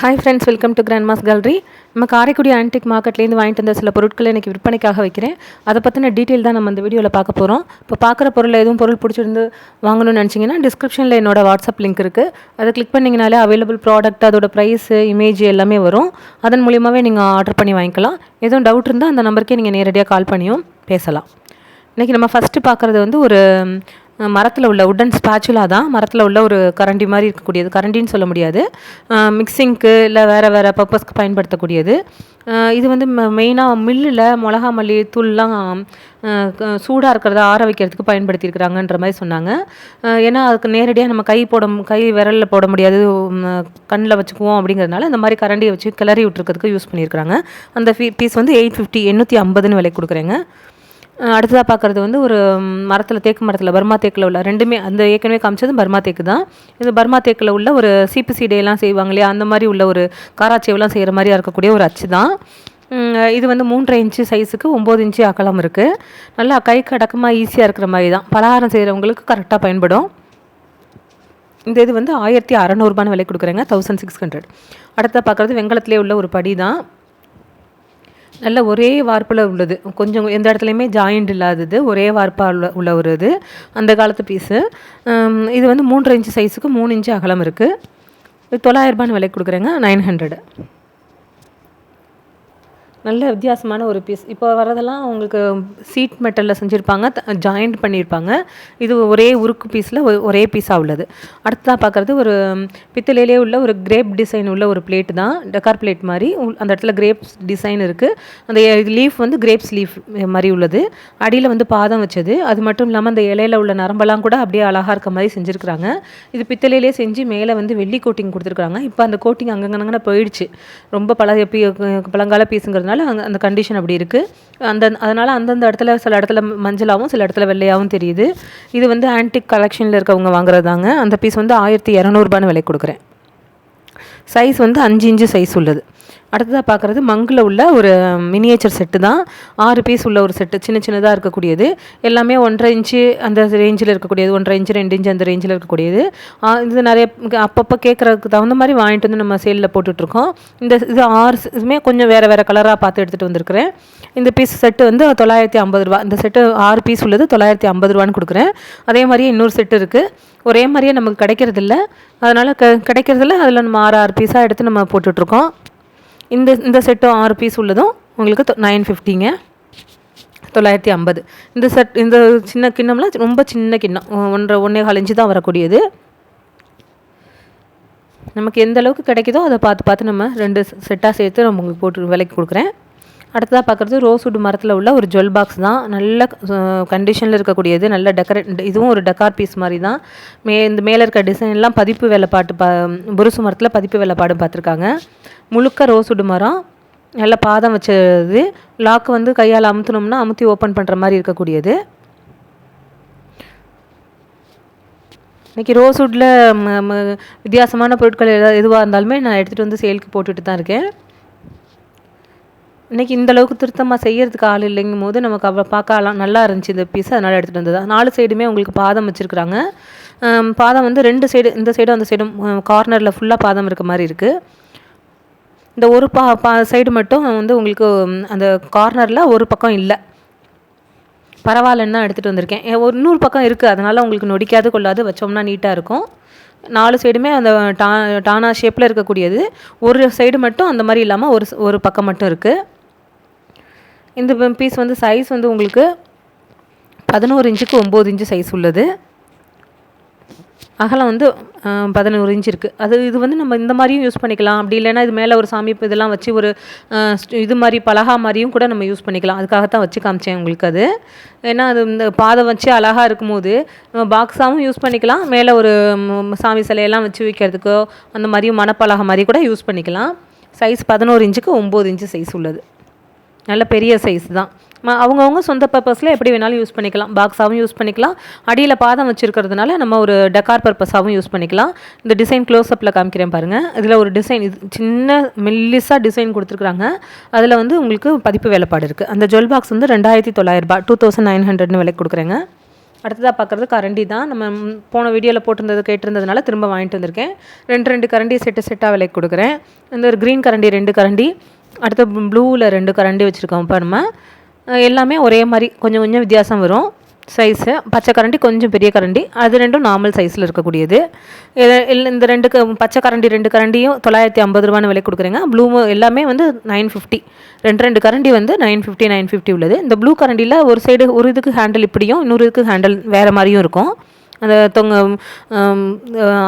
Hi friends welcome to grandma's gallery நம்ம Karaikudi antique மார்க்கெட்லேருந்து வாங்கிட்டு வந்த சில பொருட்களை இன்றைக்கி விற்பனைக்காக வைக்கிறேன். அதை பற்றின டீட்டெயில் தான் நம்ம இந்த வீடியோவில் பார்க்க போகிறோம் இப்போ பார்க்குற பொருள் எதுவும் பொருள் பிடிச்சிருந்து வாங்கணும்னு நினச்சிங்கன்னா டிஸ்கிரிப்ஷனில் என்னோட வாட்ஸ்அப் லிங்க் இருக்குது அதை கிளிக் பண்ணிங்கனாலே அவைலபிள் ப்ராடக்ட் அதோட ப்ரைஸு இமேஜ் எல்லாமே வரும். அதன் மூலியமாகவே நீங்கள் ஆர்டர் பண்ணி வாங்கிக்கலாம். எதுவும் டவுட் இருந்தால் அந்த நம்பருக்கே நீங்கள் நேரடியாக கால் பண்ணியும் பேசலாம். இன்றைக்கி நம்ம ஃபஸ்ட்டு பார்க்குறது வந்து ஒரு மரத்தில் உள்ள உட்டன் ஸ்பேச்சுலா தான் மரத்தில் உள்ள ஒரு கரண்டி மாதிரி இருக்கக்கூடியது. கரண்டின்னு சொல்ல முடியாது. மிக்சிங்க்கு இல்லை வேறு வேறு பர்பஸ்க்கு பயன்படுத்தக்கூடியது. இது வந்து மெயினாக மில்லில் மிளகா மல்லி தூள்லாம் சூடாக இருக்கிறத ஆற வைக்கிறதுக்கு பயன்படுத்தியிருக்கிறாங்கன்ற மாதிரி சொன்னாங்க. ஏன்னா அதுக்கு நேரடியாக நம்ம கை போட கை விரலில் போட முடியாது. கண்ணில் வச்சுக்குவோம் அப்படிங்கிறதுனால இந்த மாதிரி கரண்டியை வச்சு கிளறி விட்டுருக்கிறதுக்கு யூஸ் பண்ணியிருக்கிறாங்க. அந்த ஃபீ பீஸ் வந்து எயிட் ஃபிஃப்டி எண்ணூற்றி ஐம்பதுன்னு விலை கொடுக்குறேங்க. அடுத்ததாக பார்க்குறது வந்து ஒரு மரத்தில் தேக்கு மரத்தில் பர்மா தேக்கில் உள்ள ரெண்டுமே அந்த ஏற்கனவே காமிச்சது பர்மா தேக்கு தான். இது பர்மா தேக்கில் உள்ள ஒரு சீப்பு சீடையெல்லாம் செய்வாங்க இல்லையா அந்த மாதிரி உள்ள ஒரு காராச்சேவெல்லாம் செய்கிற மாதிரியாக இருக்கக்கூடிய ஒரு அச்சு தான். இது வந்து மூன்றரை இன்ச்சு சைஸுக்கு ஒம்பது இன்ச்சு அகலம் இருக்குது நல்லா கைக்கு அடக்கமாக ஈஸியாக இருக்கிற மாதிரி தான். பலகாரம் செய்கிறவங்களுக்கு கரெக்டாக பயன்படும். இந்த இது வந்து ஆயிரத்தி அறநூறுபான்னு விலை கொடுக்குறேங்க தௌசண்ட் சிக்ஸ் ஹண்ட்ரட் அடுத்த பார்க்குறது வெங்கலத்திலே உள்ள ஒரு படி தான். நல்ல ஒரே வார்ப்பில் உள்ளது. கொஞ்சம் எந்த இடத்துலையுமே ஜாயிண்ட் இல்லாதது ஒரே வார்ப்பாக உள்ள உள்ள ஒரு இது. அந்த காலத்து பீஸு இது வந்து மூன்றரை இன்ச்சு சைஸுக்கு மூணு இன்ச்சு அகலம் இருக்குது இது தொள்ளாயிரரூபான்னு விலைக்கு கொடுக்குறேங்க நைன் ஹண்ட்ரடு நல்ல வித்தியாசமான ஒரு பீஸ் இப்போ வரதெல்லாம் உங்களுக்கு சீட் மெட்டலில் செஞ்சுருப்பாங்க ஜாயிண்ட் பண்ணியிருப்பாங்க இது ஒரே உருக்கு பீஸில் ஒரே பீஸாக உள்ளது. அடுத்ததாக பார்க்குறது ஒரு பித்தளையிலே உள்ள ஒரு கிரேப் டிசைன் உள்ள ஒரு பிளேட் தான் டெக்கார் பிளேட் மாதிரி அந்த இடத்துல கிரேப்ஸ் டிசைன் இருக்குது அந்த லீஃப் வந்து கிரேப்ஸ் லீஃப் மாதிரி உள்ளது. அடியில் வந்து பாதம் வச்சது. அது மட்டும் இல்லாமல் அந்த இலையில உள்ள நரம்பெல்லாம் கூட அப்படியே அழகாக இருக்க மாதிரி செஞ்சுருக்குறாங்க. இது பித்தளையிலே செஞ்சு மேலே வந்து வெள்ளி கோட்டிங் கொடுத்துருக்காங்க இப்போ அந்த கோட்டிங் அங்கங்கன்னு போயிடுச்சு. ரொம்ப பழைய பீ பழங்கால பீஸுங்கிறதுனால அதனால் அந்த கண்டிஷன் அப்படி இருக்குது அந்த அதனால் அந்தந்த இடத்துல சில இடத்துல மஞ்சளாகவும் சில இடத்துல வெள்ளையாகவும் தெரியுது. இது வந்து ஆன்டிக் கலெக்ஷனில் இருக்கவங்க வாங்குறது தாங்க அந்த பீஸ் வந்து ஆயிரத்தி இரநூறுபான்னு விலை கொடுக்குறேன். சைஸ் வந்து அஞ்சு இன்ச்சு சைஸ் உள்ளது. அடுத்ததாக பார்க்குறது மங்கில் உள்ள ஒரு மினியேச்சர் செட்டு தான். ஆறு பீஸ் உள்ள ஒரு செட்டு சின்ன சின்னதாக இருக்கக்கூடியது. எல்லாமே ஒன்றரை இன்ச்சு அந்த ரேஞ்சில் இருக்கக்கூடியது ஒன்றரை இன்ச்சு ரெண்டு இன்ச்சு அந்த ரேஞ்சில் இருக்கக்கூடியது. இது நிறைய அப்பப்போ கேட்குறதுக்கு தகுந்த மாதிரி வாங்கிட்டு வந்து நம்ம சேலில் போட்டுட்ருக்கோம். இந்த இது ஆறு இதுமே கொஞ்சம் வேறு வேறு கலராக பார்த்து எடுத்துகிட்டு வந்திருக்கிறேன். இந்த பீஸ் செட்டு வந்து தொள்ளாயிரத்தி ஐம்பது ரூபா இந்த செட்டு ஆறு பீஸ் உள்ளது தொள்ளாயிரத்தி ஐம்பது ரூபான்னு கொடுக்குறேன். அதே மாதிரியே இன்னொரு செட்டு இருக்குது ஒரே மாதிரியே நமக்கு கிடைக்கிறதில்ல. அதனால் க கிடைக்கிறதில்ல. அதில் நம்ம ஆறு ஆறு பீஸாக எடுத்து நம்ம போட்டுட்ருக்கோம். இந்த இந்த செட்டும் ஆறு பீஸ் உள்ளதும் உங்களுக்கு நைன் ஃபிஃப்டிங்க தொள்ளாயிரத்தி ஐம்பது. இந்த செட் இந்த சின்ன கிண்ணம்லாம் ரொம்ப சின்ன கிண்ணம். ஒன்றரை ஒன்றே கால் இன்ச்சு தான் வரக்கூடியது. நமக்கு எந்த அளவுக்கு கிடைக்குதோ அதை பார்த்து பார்த்து நம்ம ரெண்டு செட்டாக சேர்த்து நம்ம உங்களுக்கு போட்டு விலைக்கு கொடுக்குறேன். அடுத்ததாக பார்க்குறது ரோஸ்வுட் மரத்தில் உள்ள ஒரு ஜுவல் பாக்ஸ் தான். நல்ல கண்டிஷனில் இருக்கக்கூடியது. நல்ல டெக்கரேட் இதுவும் ஒரு டெக்கார் பீஸ் மாதிரி தான். மே இந்த மேலே இருக்க டிசைன்லாம் பதிப்பு வேலைப்பாட்டு பா புருசு மரத்தில் பதிப்பு வேலைப்பாடு பார்த்துருக்காங்க முழுக்க ரோஸ்வுட் மரம். நல்ல பாதம் வச்சது. லாக்கு வந்து கையால் அமுத்துனோம்னா அமுத்தி ஓப்பன் பண்ணுற மாதிரி இருக்கக்கூடியது. இன்றைக்கி ரோஸ்வுட்டில் வித்தியாசமான பொருட்கள் எதாவது எதுவாக இருந்தாலுமே நான் எடுத்துகிட்டு வந்து சேலுக்கு போட்டுட்டு தான் இருக்கேன். இன்றைக்கி இந்தளவுக்கு திருத்தமாக செய்கிறதுக்கு ஆள் இல்லைங்கும் போது நமக்கு அவ பார்க்கலாம் நல்லா இருந்துச்சு இந்த பீஸ் அதனால் எடுத்துகிட்டு வந்தது. நாலு சைடுமே உங்களுக்கு பாதம் வச்சுருக்குறாங்க. பாதம் வந்து ரெண்டு சைடு இந்த சைடும் அந்த சைடும் கார்னரில் ஃபுல்லாக பாதம் இருக்க மாதிரி இருக்குது இந்த ஒரு பா பா சைடு மட்டும் வந்து உங்களுக்கு அந்த கார்னரில் ஒரு பக்கம் இல்லை. பரவாயில்லன்னா எடுத்துகிட்டு வந்திருக்கேன். ஒரு நூறு பக்கம் இருக்குது அதனால் உங்களுக்கு நொடிக்காது கொள்ளாது வச்சோம்னா நீட்டாக இருக்கும். நாலு சைடுமே அந்த டா டானா ஷேப்பில் இருக்கக்கூடியது. ஒரு சைடு மட்டும் அந்த மாதிரி இல்லாமல் ஒரு ஒரு பக்கம் மட்டும் இருக்குது இந்த பீஸ் வந்து சைஸ் வந்து உங்களுக்கு பதினோரு இன்ச்சுக்கு ஒம்பது இன்ச்சு சைஸ் உள்ளது. அகலம் வந்து பதினோரு இன்ச் இருக்குது அது இது வந்து நம்ம இந்த மாதிரியும் யூஸ் பண்ணிக்கலாம். அப்படி இல்லைன்னா இது மேலே ஒரு சாமி இதெல்லாம் வச்சு ஒரு இது மாதிரி பலகா மாதிரியும் கூட நம்ம யூஸ் பண்ணிக்கலாம். அதுக்காகத்தான் வச்சு காமிச்சேன் உங்களுக்கு அது. ஏன்னா அது இந்த பாதம் வச்சு அழகாக இருக்கும்போது நம்ம பாக்ஸாகவும் யூஸ் பண்ணிக்கலாம். மேலே ஒரு சாமி சிலையெல்லாம் வச்சு வைக்கிறதுக்கோ அந்த மாதிரியும் மணப்பலகை மாதிரி கூட யூஸ் பண்ணிக்கலாம். சைஸ் பதினோரு இன்ச்சுக்கு ஒம்பது இன்ச்சு சைஸ் உள்ளது. நல்ல பெரிய சைஸ் தான். அவங்கவுங்க சொந்த பர்பஸில் எப்படி வேணாலும் யூஸ் பண்ணிக்கலாம். பாக்ஸாகவும் யூஸ் பண்ணிக்கலாம். அடியில் பாதம் வச்சுருக்கிறதுனால நம்ம ஒரு டெக்கார் பர்பஸாகவும் யூஸ் பண்ணிக்கலாம். இந்த டிசைன் க்ளோஸ்அப்பில் காமிக்கிறேன் பாருங்கள் இதில் ஒரு டிசைன் இது சின்ன மெல்லிஸாக டிசைன் கொடுத்துருக்குறாங்க. அதில் வந்து உங்களுக்கு பதிப்பு வேலைப்பாடு இருக்குது அந்த ஜுவல் பாக்ஸ் வந்து ரெண்டாயிரத்தி தொள்ளாயிரரூபா டூ தௌசண்ட் நைன் ஹண்ட்ரட்னு விலைக்கு கொடுக்குறேங்க. அடுத்ததாக பார்க்குறது கரண்டி தான். நம்ம போன வீடியோவில் போட்டிருந்தது கேட்டிருந்ததுனால திரும்ப வாங்கிட்டு வந்திருக்கேன். ரெண்டு ரெண்டு கரண்டி செட்டு செட்டாக விலைக்கு கொடுக்குறேன். இந்த ஒரு க்ரீன் கரண்டி ரெண்டு கரண்டி. அடுத்து ப்ளூவில் ரெண்டு கரண்டி வச்சுருக்கோம் இப்போ நம்ம எல்லாமே ஒரே மாதிரி கொஞ்சம் கொஞ்சம் வித்தியாசம் வரும். சைஸு பச்சை கரண்டி கொஞ்சம் பெரிய கரண்டி அது ரெண்டும் நார்மல் சைஸில் இருக்கக்கூடியது. இந்த ரெண்டு பச்சை கரண்டி ரெண்டு கரண்டியும் தொள்ளாயிரத்தி ஐம்பது ரூபான்னு விலை கொடுக்குறேங்க. ப்ளூ எல்லாமே வந்து நைன் ஃபிஃப்டி ரெண்டு ரெண்டு கரண்டி வந்து நைன் ஃபிஃப்டி நைன் ஃபிஃப்டி உள்ளது. இந்த ப்ளூ கரண்டியில் ஒரு சைடு ஒரு இதுக்கு ஹேண்டில் இப்படியும் இன்னொரு இதுக்கு ஹேண்டில் வேறு மாதிரியும் இருக்கும். அந்த தொங்க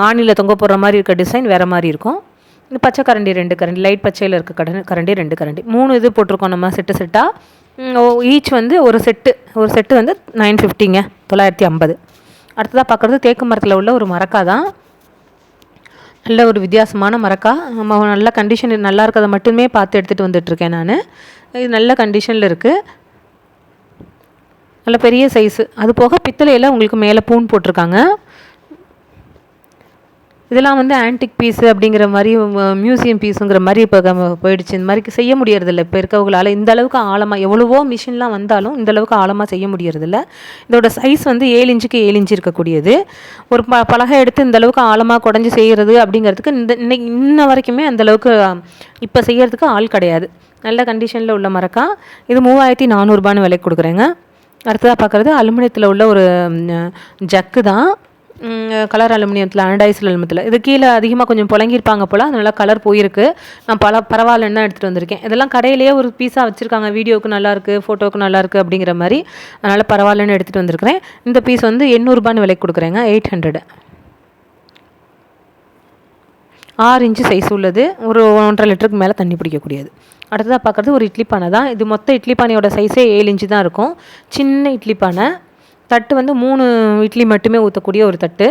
ஆணியில் தொங்க போடுற மாதிரி இருக்க டிசைன் வேறு மாதிரி இருக்கும். இந்த பச்சை கரண்டி ரெண்டு கரண்டி லைட் பச்சையில் இருக்க கடன் கரண்டி ரெண்டு கரண்டி. மூணு இது போட்டிருக்கோம் நம்ம செட்டு செட்டாக ஈச் வந்து ஒரு செட்டு ஒரு செட்டு வந்து நைன் ஃபிஃப்டிங்க தொள்ளாயிரத்தி ஐம்பது. அடுத்ததாக பார்க்குறது தேக்கு மரத்தில் உள்ள ஒரு மரக்கா தான். நல்ல ஒரு வித்தியாசமான மரக்கா. நம்ம நல்ல கண்டிஷன் நல்லா இருக்கிறத மட்டுமே பார்த்து எடுத்துகிட்டு வந்துட்டுருக்கேன் நான். இது நல்ல கண்டிஷனில் இருக்குது நல்ல பெரிய சைஸு அது போக பித்தளையில் உங்களுக்கு மேலே பூன் போட்டிருக்காங்க. இதெல்லாம் வந்து ஆன்டிக் பீஸு அப்படிங்கிற மாதிரி மியூசியம் பீஸுங்கிற மாதிரி இப்போ போயிடுச்சு. இந்த மாதிரி செய்ய முடியறதில்ல. இப்போ இருக்கவங்களால் இந்த அளவுக்கு ஆழமாக எவ்வளவோ மிஷின்லாம் வந்தாலும் இந்த அளவுக்கு ஆழமாக செய்ய முடியறதில்ல. இதோட சைஸ் வந்து ஏழு இன்ச்சுக்கு ஏழு இன்ச்சு இருக்கக்கூடியது. ஒரு ப பலகை எடுத்து இந்த அளவுக்கு ஆழமாக குடஞ்சி செய்கிறது அப்படிங்கிறதுக்கு இந்த இன்னைக்கு இன்ன வரைக்குமே அந்தளவுக்கு இப்போ செய்கிறதுக்கு ஆள் கிடையாது. நல்ல கண்டிஷனில் உள்ள மரக்கா. இது மூவாயிரத்தி நானூறுபான்னு விலைக்கு கொடுக்குறேங்க. அடுத்ததாக பார்க்குறது அலுமினியத்தில் உள்ள ஒரு ஜக்கு தான். கலர் அலுமினியத்தில் அனடைஸ்டு அலுமினியத்தில். இது கீழே அதிகமாக கொஞ்சம் புழங்கியிருப்பாங்க போல் அதனால கலர் போயிருக்கு. நான் பல பரவாயில்லன்னு தான் எடுத்துகிட்டு வந்திருக்கேன். இதெல்லாம் கடையிலேயே ஒரு பீஸாக வச்சுருக்காங்க. வீடியோவுக்கு நல்லாயிருக்கு ஃபோட்டோவுக்கு நல்லாயிருக்கு அப்படிங்கிற மாதிரி. அதனால் பரவாயில்லன்னு எடுத்துகிட்டு வந்திருக்கிறேன். இந்த பீஸ் வந்து எண்ணூறுபான்னு விலைக்கு கொடுக்குறேங்க. எயிட் ஹண்ட்ரடு ஆறு இன்ச்சு சைஸ் உள்ளது. ஒரு ஒன்றரை லிட்டருக்கு மேலே தண்ணி பிடிக்கக்கூடியது. அடுத்ததாக பார்க்குறது ஒரு இட்லி பானை தான். இது மொத்த இட்லி பானையோட சைஸே ஏழு இன்ச்சு தான் இருக்கும். சின்ன இட்லி பானை. தட்டு வந்து மூணு இட்லி மட்டுமே ஊற்றக்கூடிய ஒரு தட்டு.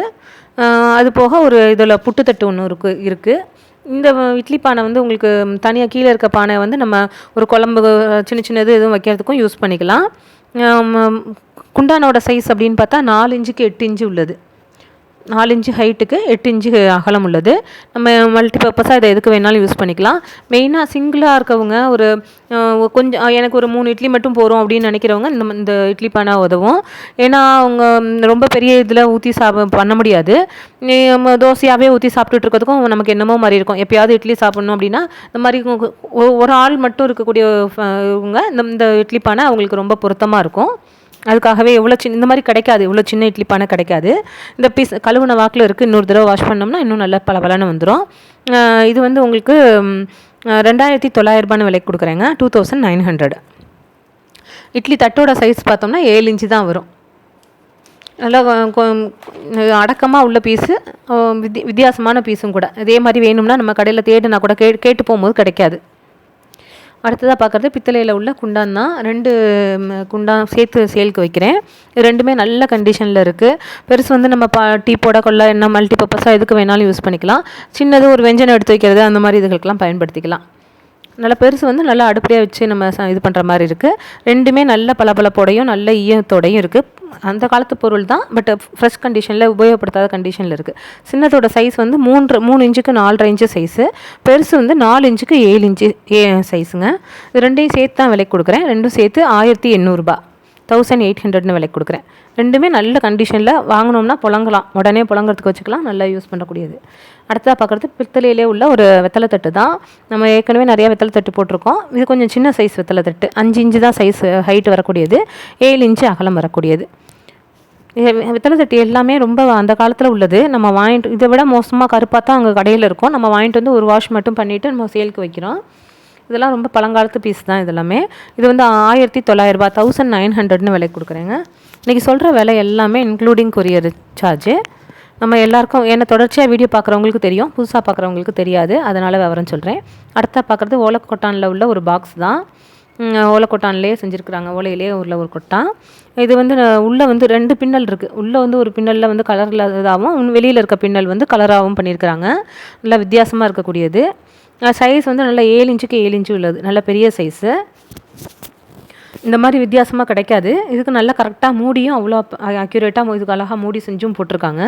அது போக ஒரு இதில் புட்டு தட்டு ஒன்று இருக்கு இருக்குது இந்த இட்லி பானை வந்து உங்களுக்கு தனியாக கீழே இருக்க பானை வந்து நம்ம ஒரு குழம்பு சின்ன சின்னது எதுவும் வைக்கிறதுக்கும் யூஸ் பண்ணிக்கலாம். குண்டானோட சைஸ் அப்படின்னு பார்த்தா நாலு இன்ச்சுக்கு எட்டு இன்ச்சு உள்ளது. நாலு இன்ச்சு ஹைட்டுக்கு எட்டு இன்ச்சு அகலம் உள்ளது. நம்ம மல்டி பர்பஸாக இதை எதுக்கு வேணாலும் யூஸ் பண்ணிக்கலாம். மெயினாக சிங்கிளாக இருக்கவங்க ஒரு கொஞ்சம் எனக்கு ஒரு மூணு இட்லி மட்டும் போகிறோம் அப்படின்னு நினைக்கிறவங்க இந்த இந்த இட்லி பானை உதவும். ஏன்னா அவங்க ரொம்ப பெரிய இதில் ஊற்றி சாப்பிட பண்ண முடியாது. தோசையாகவே ஊற்றி சாப்பிட்டுட்டு இருக்கிறதுக்கும் நமக்கு என்னமோ மாதிரி இருக்கும். எப்பயாவது இட்லி சாப்பிட்ணும் அப்படின்னா இந்த மாதிரி ஒரு ஆள் மட்டும் இருக்கக்கூடிய ஃப- இவங்க இந்த இந்த இட்லி பானை அவங்களுக்கு ரொம்ப பொருத்தமாக இருக்கும். அதுக்காகவே எவ்வளோ சின்ன இந்த மாதிரி கிடைக்காது இவ்வளோ சின்ன இட்லி பானை கிடைக்காது. இந்த பீஸ் கழுவுன வாக்கில் இருக்குது இன்னொரு தடவை வாஷ் பண்ணோம்னா இன்னும் நல்லா பளபளன்னு வந்துடும் இது வந்து உங்களுக்கு ரெண்டாயிரத்தி தொள்ளாயிரரூபான்னு விலைக்கு கொடுக்குறேங்க. Two thousand nine hundred. Idli தட்டோட size பார்த்தோம்னா ஏழு இன்ச்சு தான் வரும். நல்லா அடக்கமாக உள்ள பீஸு வித்தியாசமான பீஸும் கூட. இதே மாதிரி வேணும்னா நம்ம கடையில் தேடினா கூட கே கேட்டு போகும்போது கிடைக்காது. அடுத்ததாக பார்க்குறது பித்தளையில் உள்ள குண்டான் தான். ரெண்டு குண்டான் சேர்த்து சேலுக்கு வைக்கிறேன். இது ரெண்டுமே நல்ல கண்டிஷனில் இருக்குது பெருசு வந்து நம்ம பா டீ போட கொள்ள என்ன மல்டி பர்பஸாக எதுக்கு வேணாலும் யூஸ் பண்ணிக்கலாம். சின்னது ஒரு வெஞ்சனம் எடுத்து வைக்கிறது அந்த மாதிரி இதுகளுக்கெல்லாம் பயன்படுத்திக்கலாம். நல்லா பெருசு வந்து நல்லா அடுப்படியாக வச்சு நம்ம ச- இது பண்ணுற மாதிரி இருக்குது ரெண்டுமே நல்ல பளபளப்போடையும் நல்ல ஈயத்தோடையும் இருக்குது அந்த காலத்து பொருள் தான் பட் ஃப்ரெஷ் கண்டிஷனில் உபயோகப்படுத்தாத கண்டிஷனில் இருக்குது சின்னதோட சைஸ் வந்து மூன்று மூணு இன்ச்சுக்கு நாலரை இன்ச்சு சைஸு பெருசு வந்து நாலு இன்ச்சுக்கு ஏழு இன்ச்சு ஏ சைஸுங்க இது ரெண்டையும் சேர்த்து தான் விலைக்கு கொடுக்குறேன். ரெண்டும் சேர்த்து ஆயிரத்தி எண்ணூறுபா தௌசண்ட் எயிட் ஹண்ட்ரட்னு விலைக்கு கொடுக்குறேன். ரெண்டுமே நல்ல கண்டிஷனில் வாங்கினோம்னா புழங்கலாம். உடனே புழங்குறதுக்கு வச்சுக்கலாம். நல்லா யூஸ் பண்ணக்கூடியது. அடுத்ததாக பார்க்குறது பித்தளையிலே உள்ள ஒரு வெத்தலை தட்டு தான். நம்ம ஏற்கனவே நிறையா வெத்தலை தட்டு போட்டிருக்கோம். இது கொஞ்சம் சின்ன சைஸ் வெத்தலை தட்டு. அஞ்சு இன்ச்சு தான் சைஸ் ஹைட் வரக்கூடியது. ஏழு இன்ச்சு அகலம் வரக்கூடியது. வெத்தலை தட்டு எல்லாமே ரொம்ப அந்த காலத்தில் உள்ளது. நம்ம வாங்கிட்டு இதை விட மோசமாக கருப்பாக தான் அங்கே கடையில் இருக்கும். நம்ம வாங்கிட்டு வந்து ஒரு வாஷ் மட்டும் பண்ணிவிட்டு நம்ம சேலுக்கு வைக்கிறோம். இதெல்லாம் ரொம்ப பழங்காலத்து பீஸ் தான் இதெல்லாமே. இது வந்து ஆயிரத்தி தொள்ளாயிரரூபா தௌசண்ட் நைன் ஹண்ட்ரட்னு விலை கொடுக்குறேங்க. இன்றைக்கி சொல்கிற விலை எல்லாமே இன்க்ளூடிங் கொரியர் சார்ஜு நம்ம எல்லாருக்கும் என்ன தொடர்ச்சியாக வீடியோ பார்க்குறவங்களுக்கு தெரியும் புதுசாக பார்க்குறவங்களுக்கு தெரியாது. அதனால் விவரம் சொல்கிறேன் அடுத்த பார்க்குறது ஓலக்கொட்டானில் உள்ள ஒரு பாக்ஸ் தான். ஓலக்கொட்டான்லேயே செஞ்சுருக்குறாங்க. ஓலையிலே உள்ள ஒரு கொட்டான் இது வந்து நான் உள்ளே வந்து ரெண்டு பின்னல் இருக்குது உள்ளே வந்து ஒரு பின்னலில் வந்து கலரில் இதாகவும் வெளியில் இருக்க பின்னல் வந்து கலராகவும் பண்ணியிருக்கிறாங்க. நல்லா வித்தியாசமாக இருக்கக்கூடியது. சைஸ் வந்து நல்லா ஏழு இன்ச்சுக்கு ஏழு இன்ச்சு உள்ளது. நல்ல பெரிய சைஸு இந்த மாதிரி வித்தியாசமாக கிடைக்காது. இதுக்கு நல்லா கரெக்டாக மூடியும் அவ்வளோ அக்யூரேட்டாக இதுக்கு அழகாக மூடி செஞ்சும் போட்டிருக்காங்க.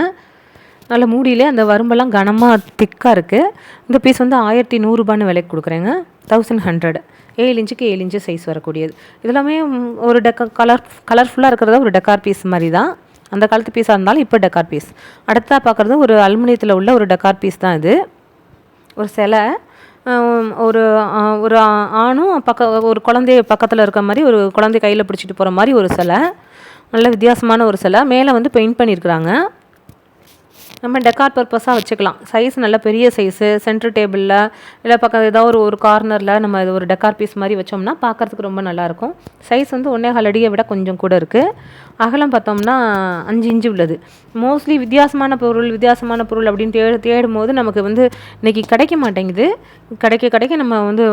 நல்ல மூடியிலே அந்த வரும்பெல்லாம் கனமாக திக்காக இருக்குது இந்த பீஸ் வந்து ஆயிரத்தி நூறுரூபான்னு விலைக்கு கொடுக்குறேங்க. தௌசண்ட் ஹண்ட்ரட் ஏழு இன்ச்சுக்கு ஏழு இன்ச்சு சைஸ் வரக்கூடியது. இதெல்லாமே ஒரு டெக்க கலர் கலர்ஃபுல்லாக இருக்கிறத ஒரு டெக்கார் பீஸ் மாதிரி தான். அந்த காலத்து பீஸாக இருந்தாலும் இப்போ டெக்கார் பீஸ் அடுத்ததாக பார்க்குறது ஒரு அலுமினியத்தில் உள்ள ஒரு டெக்கார் பீஸ் தான் இது. ஒரு சிலை. ஒரு ஒரு ஆணும் பக்க ஒரு குழந்தைய பக்கத்தில் இருக்க மாதிரி ஒரு குழந்தை கையில் பிடிச்சிட்டு போகிற மாதிரி ஒரு சிலை. நல்ல வித்தியாசமான ஒரு சிலை. மேலே வந்து பெயிண்ட் பண்ணியிருக்கிறாங்க நம்ம டெக்கார் பர்பஸாக வச்சுக்கலாம். சைஸ் நல்ல பெரிய சைஸு சென்டர் டேபிளில் இல்லை பக்கம் ஏதாவது ஒரு ஒரு கார்னரில் நம்ம இது ஒரு டெக்கார் பீஸ் மாதிரி வச்சோம்னா பார்க்கறதுக்கு ரொம்ப நல்லாயிருக்கும் சைஸ் வந்து ஒன்றே ஹாலடியை அடியை விட கொஞ்சம் கூட இருக்குது அகலம் பார்த்தோம்னா அஞ்சு இன்ச்சு உள்ளது. மோஸ்ட்லி வித்தியாசமான பொருள் வித்தியாசமான பொருள் அப்படின்னு தே தேடும் போது நமக்கு வந்து இன்றைக்கி கிடைக்க மாட்டேங்குது. கிடைக்க கிடைக்க நம்ம வந்து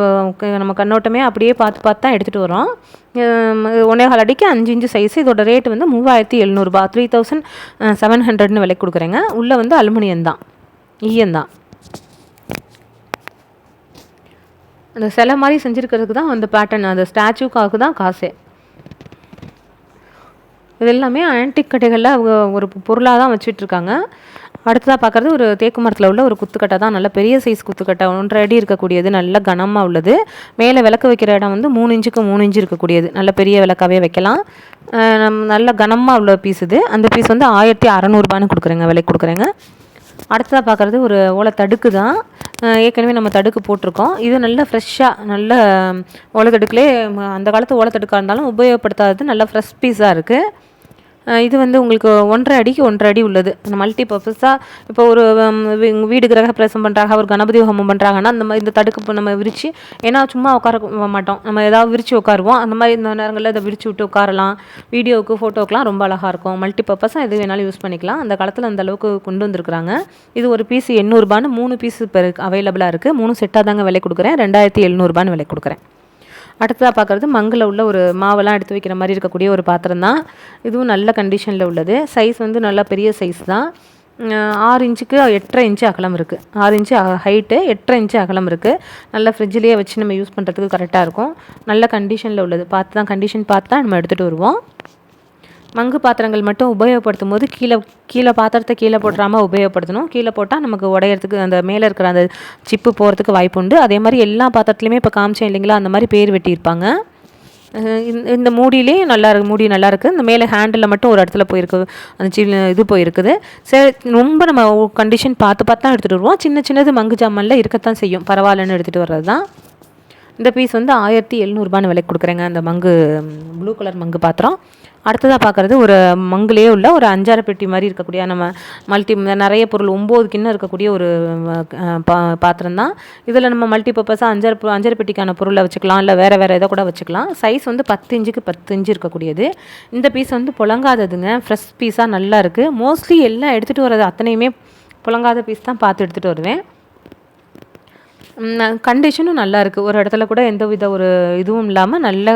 நம்ம கண்ணோட்டமே அப்படியே பார்த்து பார்த்து தான் எடுத்துகிட்டு வரோம். ஒன்றே கால் அடிக்கு அஞ்சு இன்ச்சு சைஸ் இதோட ரேட் வந்து மூவாயிரத்தி எழுநூறுபா த்ரீ தௌசண்ட் செவன் ஹண்ட்ரட்னு விலை கொடுக்குறேங்க. உள்ளே வந்து அலுமினியம் தான். ஈயம் தான். அந்த சிலை மாதிரி செஞ்சுருக்கிறதுக்கு தான் அந்த பேட்டர்ன் அந்த ஸ்டாச்சுக்காக தான் காசே. இது எல்லாமே ஆன்டிக் கடைகளில் அவங்க ஒரு பொருளாக தான் வச்சிட்ருக்காங்க. அடுத்ததாக பார்க்குறது ஒரு தேக்கு மரத்தில் உள்ள ஒரு குத்துக்கட்டை தான். நல்ல பெரிய சைஸ் குத்துக்கட்டை ஒன்றரை அடி இருக்கக்கூடியது. நல்ல கனமாக உள்ளது. மேலே விளக்கு வைக்கிற இடம் வந்து மூணு இன்ச்சுக்கு மூணு இன்ச்சு இருக்கக்கூடியது. நல்ல பெரிய விளக்காவே வைக்கலாம். நம் நல்ல கனமாக உள்ள பீஸ் இது. அந்த பீஸ் வந்து ஆயிரத்தி அறநூறுபான்னு கொடுக்குறேங்க. விலைக்கு கொடுக்குறேங்க. அடுத்ததாக பார்க்குறது ஒரு ஓலை தடுக்கு தான். ஏற்கனவே நம்ம தடுக்கு போட்டிருக்கோம். இது நல்ல ஃப்ரெஷ்ஷாக நல்ல ஓலை தடுக்குலே அந்த காலத்து ஓலை தடுக்காக இருந்தாலும் உபயோகப்படுத்தாதது. நல்ல ஃப்ரெஷ் பீஸாக இருக்குது இது வந்து உங்களுக்கு ஒன்றரை அடிக்கு ஒன்றரை அடி உள்ளது. அந்த மல்டி பர்பஸாக இப்போ ஒரு வீடு கிரக பிரசம் பண்ணுறாங்க ஒரு கணபதி ஹோமம் பண்ணுறாங்கன்னா அந்த மாதிரி இந்த தடுக்கு நம்ம விரித்து ஏன்னா சும்மா உட்கார மாட்டோம். நம்ம ஏதாவது விரித்து உட்காருவோம். அந்த மாதிரி இந்த நேரங்களில் இதை விரித்து விட்டு உட்காரலாம். வீடியோவுக்கு ஃபோட்டோக்கெலாம் ரொம்ப அழகாக இருக்கும். மல்டி பர்பஸாக எது வேணாலும் யூஸ் பண்ணிக்கலாம். அந்த காலத்தில் அந்த அளவுக்கு கொண்டு வந்திருக்கிறாங்க. இது ஒரு பீஸ் எண்ணூறுபான்னு மூணு பீஸ் இப்போ அவைலபிளாக இருக்குது மூணு செட்டாக தாங்க விலை கொடுக்குறேன். ரெண்டாயிரத்தி எழுநூறுபான்னு விலை கொடுக்குறேன். அடுத்ததாக பார்க்குறது மங்கில் உள்ள ஒரு மாவெல்லாம் எடுத்து வைக்கிற மாதிரி இருக்கக்கூடிய ஒரு பாத்திரம் தான். இதுவும் நல்ல கண்டிஷனில் உள்ளது. சைஸ் வந்து நல்லா பெரிய சைஸ் தான். ஆறு இன்ச்சுக்கு எட்டரை இன்ச்சு அகலம் இருக்குது ஆறு இன்ச்சு ஹைட்டு எட்டரை இன்ச்சு அகலம் இருக்குது நல்லா ஃப்ரிட்ஜிலேயே வச்சு நம்ம யூஸ் பண்ணுறதுக்கு கரெக்டாக இருக்கும். நல்ல கண்டிஷனில் உள்ளது. பார்த்து தான் கண்டிஷன் பார்த்து தான் நம்ம எடுத்துகிட்டு வருவோம். மங்கு பாத்திரங்கள் மட்டும் உபயோகப்படுத்தும் போது கீழே கீழே பாத்திரத்தை கீழே போட்டுறாமல் உபயோகப்படுத்தணும். கீழே போட்டால் நமக்கு உடையிறதுக்கு அந்த மேலே இருக்கிற அந்த சிப்பு போகிறதுக்கு வாய்ப்பு உண்டு. அதே மாதிரி எல்லா பாத்திரத்துலையுமே இப்போ காமிச்சேன் இல்லைங்களா? அந்த மாதிரி பேர் வெட்டியிருப்பாங்க. இந்த- இந்த மூடியிலே நல்லா இருக்கு மூடி நல்லா இருக்குது இந்த மேலே ஹேண்டில் மட்டும் ஒரு இடத்துல போயிருக்கு. அந்த சி இது போயிருக்குது. சரி ரொம்ப நம்ம கண்டிஷன் பார்த்து பார்த்து தான் எடுத்துகிட்டு வருவோம். சின்ன சின்னது மங்கு ஜாமான்ல இருக்கத்தான் செய்யும். பரவாயில்லன்னு எடுத்துகிட்டு வர்றது தான் இந்த பீஸ் வந்து ஆயிரத்தி எழுநூறுபான்னு விலைக்கு கொடுக்குறேங்க. அந்த மங்கு ப்ளூ கலர் மங்கு பாத்திரம். அடுத்ததாக பார்க்குறது ஒரு மங்குலேயே உள்ள ஒரு அஞ்சாறு பெட்டி மாதிரி இருக்கக்கூடிய நம்ம மல்டி நிறைய பொருள் ஒம்பது கிண்ணம் இருக்கக்கூடிய ஒரு பா பாத்திரம் தான். இதில் நம்ம மல்டி பர்பஸாக அஞ்சாறு பொ- அஞ்சாறு பெட்டிக்கான பொருளை வச்சுக்கலாம் இல்லை வேறு வேறு இதை கூட வச்சுக்கலாம். சைஸ் வந்து பத்து இன்ச்சுக்கு பத்து இன்ச்சு இருக்கக்கூடியது. இந்த பீஸ் வந்து புழங்காததுங்க. ஃப்ரெஷ் பீஸாக நல்லா இருக்குது மோஸ்ட்லி எல்லாம் எடுத்துகிட்டு வர்றது அத்தனையுமே புழங்காத பீஸ் தான் பார்த்து எடுத்துகிட்டு வருவேன். கண்டிஷனும் நல்லா இருக்குது ஒரு இடத்துல கூட எந்த வித ஒரு இதுவும் இல்லாமல் நல்ல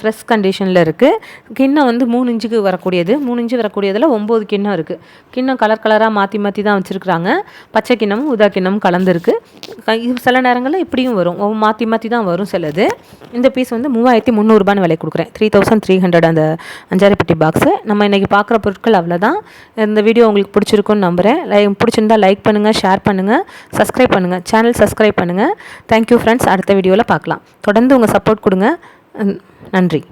ஃப்ரெஷ் கண்டிஷனில் இருக்குது கிண்ணம் வந்து மூணு இன்ச்சுக்கு வரக்கூடியது. மூணு இன்ச்சு வரக்கூடியதில் ஒம்பது கிண்ணம் இருக்குது கிண்ணம் கலர் கலராக மாற்றி மாற்றி தான் வச்சுருக்குறாங்க. பச்சை கிண்ணமும் உதா கிண்ணமும் கலந்துருக்கு சில நேரங்களில் இப்படியும் வரும். மாற்றி மாற்றி தான் வரும் சிலது. இந்த பீஸ் வந்து மூவாயிரத்தி முந்நூறுபான்னு விலை கொடுக்குறேன். த்ரீ தௌசண்ட் த்ரீ ஹண்ட்ரட் அந்த அஞ்சாரிப்பட்டி பெட்டி பாக்ஸு நம்ம இன்றைக்கி பார்க்குற பொருட்கள் அவ்வளோதான் இந்த வீடியோ உங்களுக்கு பிடிச்சிருக்குன்னு நம்புகிறேன் லைக் பிடிச்சிருந்தா லைக் பண்ணுங்கள் ஷேர் பண்ணுங்கள் சப்ஸ்கிரைப் பண்ணுங்கள் சேனல் சப்ஸ்கிரைப் பண்ணுங்கள் தேங்க்யூ ஃப்ரெண்ட்ஸ் அடுத்த வீடியோவில் பார்க்கலாம். தொடர்ந்து உங்கள் சப்போர்ட் கொடுங்க. நன்றி.